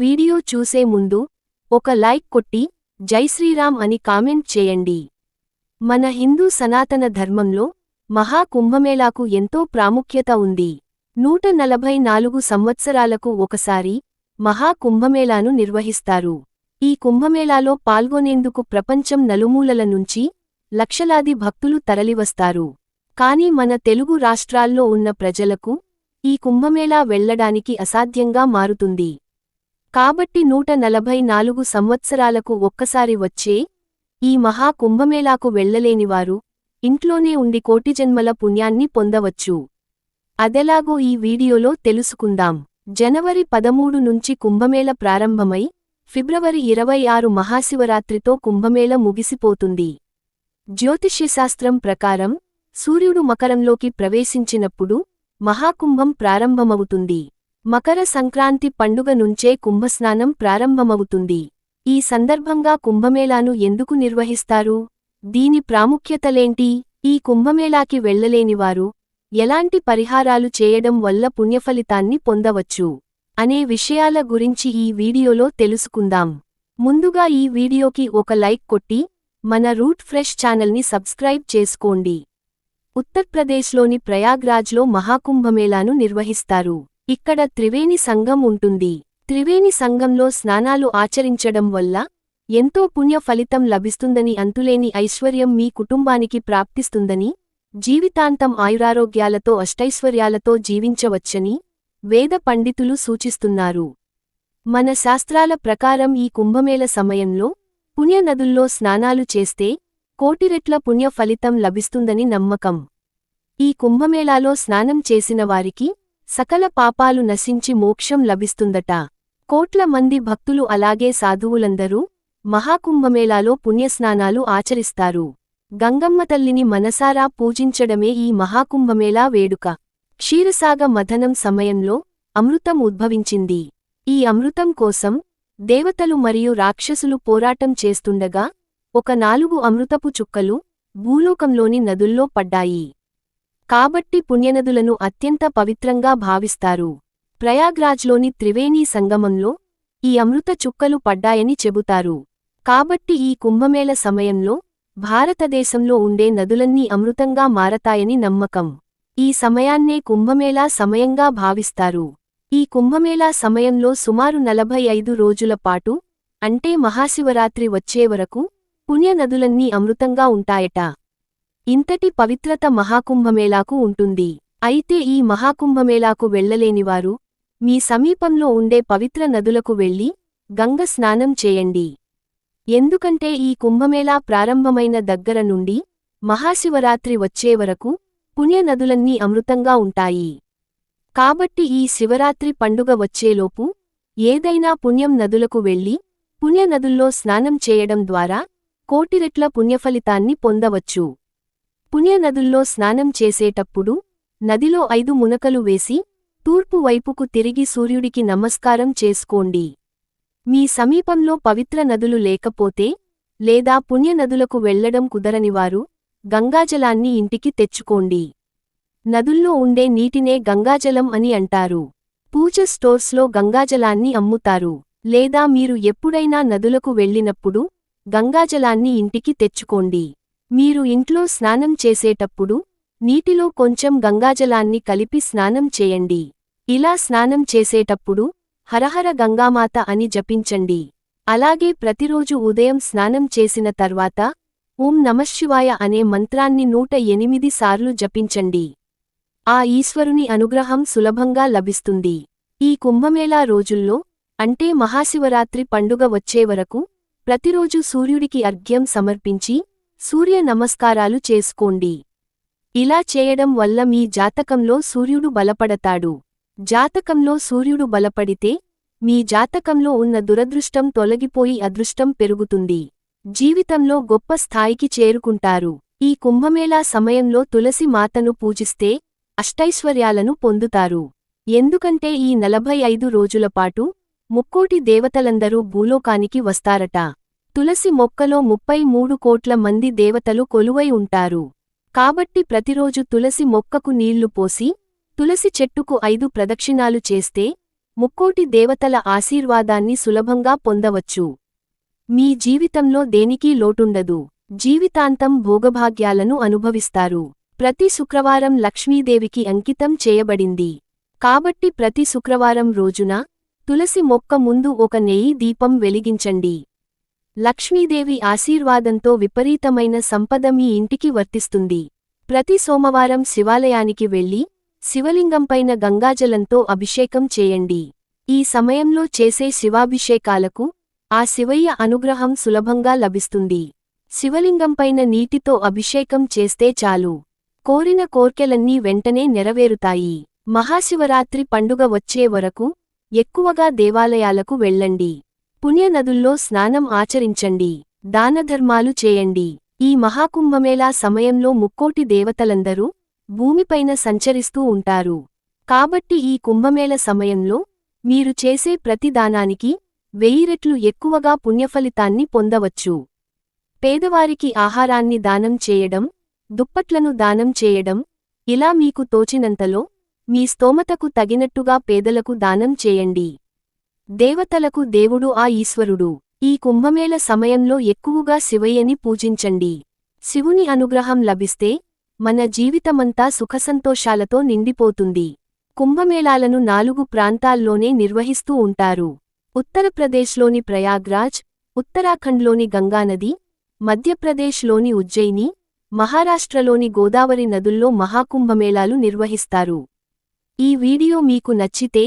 Video చూసే ముందు ఒక లైక్ కొట్టి జై శ్రీరామ్ అని కామెంట్ చేయండి. మన హిందూ సనాతన ధర్మంలో మహా కుంభమేళాకు ఎంతో ప్రాముఖ్యత ఉంది. నూట నలభై నాలుగు సంవత్సరాలకు ఒకసారి మహా కుంభమేళాను నిర్వహిస్తారు. ఈ కుంభమేళాలో పాల్గొనేందుకు ప్రపంచం నలుమూలల నుంచి లక్షలాది భక్తులు తరలివస్తారు. కాని మన తెలుగు రాష్ట్రాల్లో ఉన్న ప్రజలకు ఈ కుంభమేళా వెళ్ళడానికి అసాధ్యంగా మారుతుంది. కాబట్టి నూట నలభై నాలుగు సంవత్సరాలకు ఒక్కసారి వచ్చే ఈ మహా కుంభమేళాకు వెళ్ళలేనివారు ఇంట్లోనే ఉండి కోటి జన్మల పుణ్యాన్ని పొందవచ్చు. అదెలాగో ఈ వీడియోలో తెలుసుకుందాం. జనవరి పదమూడు నుంచి కుంభమేళ ప్రారంభమై ఫిబ్రవరి ఇరవై ఆరు మహాశివరాత్రితో కుంభమేళ ముగిసిపోతుంది. జ్యోతిష్యశాస్త్రం ప్రకారం సూర్యుడు మకరంలోకి ప్రవేశించినప్పుడు మహాకుంభం ప్రారంభమవుతుంది. మకర సంక్రాంతి పండుగ నుంచే కుంభస్నానం ప్రారంభమవుతుంది. ఈ సందర్భంగా కుంభమేళాను ఎందుకు నిర్వహిస్తారు? దీని ప్రాముఖ్యతలేంటి? ఈ కుంభమేళాకి వెళ్ళలేనివారు ఎలాంటి పరిహారాలు చేయడం వల్ల పుణ్యఫలితాన్ని పొందవచ్చు? అనే విషయాల గురించి ఈ వీడియోలో తెలుసుకుందాం. ముందుగా ఈ వీడియోకి ఒక లైక్ కొట్టి మన రూట్ ఫ్రెష్ ఛానల్ని సబ్స్క్రైబ్ చేసుకోండి. ఉత్తర్ప్రదేశ్లోని ప్రయాగ్రాజ్లో మహాకుంభమేళాను నిర్వహిస్తారు. ఇక్కడ త్రివేణి సంఘం ఉంటుంది. త్రివేణి సంఘంలో స్నానాలు ఆచరించడం వల్ల ఎంతో పుణ్య ఫలితం లభిస్తుందని అంతులేని ఐశ్వర్యం మీ కుటుంబానికి ప్రాప్తిస్తుందని జీవితాంతం ఆయురారోగ్యాలతో అష్టైశ్వర్యాలతో జీవించవచ్చని వేద పండితులు సూచిస్తున్నారు. మన శాస్త్రాల ప్రకారం ఈ కుంభమేళ సమయంలో పుణ్యనదుల్లో స్నానాలు చేస్తే కోటిరెట్ల పుణ్య ఫలితం లభిస్తుందని నమ్మకం. ఈ కుంభమేళాలో స్నానం చేసిన వారికి సకల పాపాలు నశించి మోక్షం లభిస్తుందట. కోట్ల మంది భక్తులు అలాగే సాధువులందరూ మహాకుంభమేళాలో పుణ్యస్నానాలు ఆచరిస్తారు. గంగమ్మ తల్లిని మనసారా పూజించడమే ఈ మహాకుంభమేళా వేడుక. క్షీరసాగ మథనం సమయంలో అమృతం ఉద్భవించింది. ఈ అమృతం కోసం దేవతలు మరియు రాక్షసులు పోరాటం చేస్తుండగా ఒక నాలుగు అమృతపు చుక్కలు భూలోకంలోని నదుల్లో పడ్డాయి. కాబట్టి పుణ్యనదులను అత్యంత పవిత్రంగా భావిస్తారు. ప్రయాగ్రాజ్లోని త్రివేణీ సంగమంలో ఈ అమృత చుక్కలు పడ్డాయని చెబుతారు. కాబట్టి ఈ కుంభమేళ సమయంలో భారతదేశంలో ఉండే నదులన్నీ అమృతంగా మారతాయని నమ్మకం. ఈ సమయాన్నే కుంభమేళా సమయంగా భావిస్తారు. ఈ కుంభమేళా సమయంలో సుమారు నలభై ఐదు రోజుల పాటు అంటే మహాశివరాత్రి వచ్చే వరకు పుణ్యనదులన్నీ అమృతంగా ఉంటాయట. ఇంతటి పవిత్రత మహాకుంభమేళాకు ఉంటుంది. అయితే ఈ మహాకుంభమేళాకు వెళ్ళలేనివారు మీ సమీపంలో ఉండే పవిత్ర నదులకు వెళ్ళి గంగ స్నానం చేయండి. ఎందుకంటే ఈ కుంభమేళా ప్రారంభమైన దగ్గర నుండి మహాశివరాత్రి వచ్చే వరకు పుణ్యనదులన్నీ అమృతంగా ఉంటాయి. కాబట్టి ఈ శివరాత్రి పండుగ వచ్చేలోపు ఏదైనా పుణ్యం నదులకు వెళ్ళి పుణ్యనదుల్లో స్నానం చేయడం ద్వారా కోటిరెట్ల పుణ్యఫలితాన్ని పొందవచ్చు. పుణ్యనదుల్లో స్నానం చేసేటప్పుడు నదిలో ఐదు మునకలు వేసి తూర్పు వైపుకు తిరిగి సూర్యుడికి నమస్కారం చేసుకోండి. మీ సమీపంలో పవిత్ర నదులు లేకపోతే లేదా పుణ్యనదులకు వెళ్ళడం కుదరనివారు గంగాజలాన్ని ఇంటికి తెచ్చుకోండి. నదుల్లో ఉండే నీటినే గంగాజలం అని అంటారు. పూజ స్టోర్స్లో గంగాజలాన్ని అమ్ముతారు. లేదా మీరు ఎప్పుడైనా నదులకు వెళ్ళినప్పుడు గంగాజలాన్ని ఇంటికి తెచ్చుకోండి. మీరు ఇంట్లో స్నానం చేసేటప్పుడు నీటిలో కొంచెం గంగాజలాన్ని కలిపి స్నానం చేయండి. ఇలా స్నానం చేసేటప్పుడు హరహర గంగామాత అని జపించండి. అలాగే ప్రతిరోజు ఉదయం స్నానం చేసిన తర్వాత ఓం నమశివాయ అనే మంత్రాన్ని నూట ఎనిమిది సార్లు జపించండి. ఆ ఈశ్వరుని అనుగ్రహం సులభంగా లభిస్తుంది. ఈ కుంభమేళా రోజుల్లో అంటే మహాశివరాత్రి పండుగ వచ్చే వరకు ప్రతిరోజు సూర్యుడికి అర్ఘ్యం సమర్పించి సూర్య నమస్కారాలు చేసుకోండి. ఇలా చేయడం వల్ల మీ జాతకంలో సూర్యుడు బలపడతాడు. జాతకంలో సూర్యుడు బలపడితే మీ జాతకంలో ఉన్న దురదృష్టం తొలగిపోయి అదృష్టం పెరుగుతుంది. జీవితంలో గొప్ప స్థాయికి చేరుకుంటారు. ఈ కుంభమేళా సమయంలో తులసి మాతను పూజిస్తే అష్టైశ్వర్యాలను పొందుతారు. ఎందుకంటే ఈ నలభై ఐదు రోజులపాటు ముక్కోటి దేవతలందరూ భూలోకానికి వస్తారట. తులసి మొక్కలో ముప్పై మూడు కోట్ల మంది దేవతలు కొలువై ఉంటారు. కాబట్టి ప్రతిరోజు తులసి మొక్కకు నీళ్ళు పోసి తులసి చెట్టుకు ఐదు ప్రదక్షిణాలు చేస్తే ముక్కోటి దేవతల ఆశీర్వాదాన్ని సులభంగా పొందవచ్చు. మీ జీవితంలో దేనికీ లోటుండదు. జీవితాంతం భోగభాగ్యాలను అనుభవిస్తారు. ప్రతి శుక్రవారం లక్ష్మీదేవికి అంకితం చేయబడింది. కాబట్టి ప్రతి శుక్రవారం రోజున తులసి మొక్క ముందు ఒక నెయ్యి దీపం వెలిగించండి. లక్ష్మీదేవి ఆశీర్వాదంతో విపరీతమైన సంపద మీ ఇంటికి వర్తిస్తుంది. ప్రతి సోమవారం శివాలయానికి వెళ్ళి శివలింగంపైన గంగాజలంతో అభిషేకం చేయండి. ఈ సమయంలో చేసే శివాభిషేకాలకు ఆ శివయ్య అనుగ్రహం సులభంగా లభిస్తుంది. శివలింగంపైన నీటితో అభిషేకం చేస్తే చాలు. కోరిన కోర్కెలన్నీ వెంటనే నెరవేరుతాయి. మహాశివరాత్రి పండుగ వచ్చే వరకు ఎక్కువగా దేవాలయాలకు వెళ్ళండి. పుణ్యనదుల్లో స్నానం ఆచరించండి దానధర్మాలు చేయండి. ఈ మహాకుంభమేళా సమయంలో ముక్కోటి దేవతలందరూ భూమిపైన సంచరిస్తూ ఉంటారు. కాబట్టి ఈ కుంభమేళ సమయంలో మీరు చేసే ప్రతి దానానికి వెయ్యి రెట్లు ఎక్కువగా పుణ్యఫలితాన్ని పొందవచ్చు. పేదవారికి ఆహారాన్ని దానం చేయడం దుప్పట్లను దానం చేయడం ఇలా మీకు తోచినంతలో మీ స్తోమతకు తగినట్టుగా పేదలకు దానం చేయండి. దేవతలకు దేవుడు ఆ ఈశ్వరుడు. ఈ కుంభమేళ సమయంలో ఎక్కువగా శివయ్యని పూజించండి. శివుని అనుగ్రహం లభిస్తే మన జీవితమంతా సుఖసంతోషాలతో నిండిపోతుంది. కుంభమేళాలను నాలుగు ప్రాంతాల్లోనే నిర్వహిస్తూ ఉంటారు. ఉత్తరప్రదేశ్లోని ప్రయాగ్రాజ్ ఉత్తరాఖండ్లోని గంగానది మధ్యప్రదేశ్లోని ఉజ్జయిని మహారాష్ట్రలోని గోదావరి నదుల్లో మహాకుంభమేళాలు నిర్వహిస్తారు. ఈ వీడియో మీకు నచ్చితే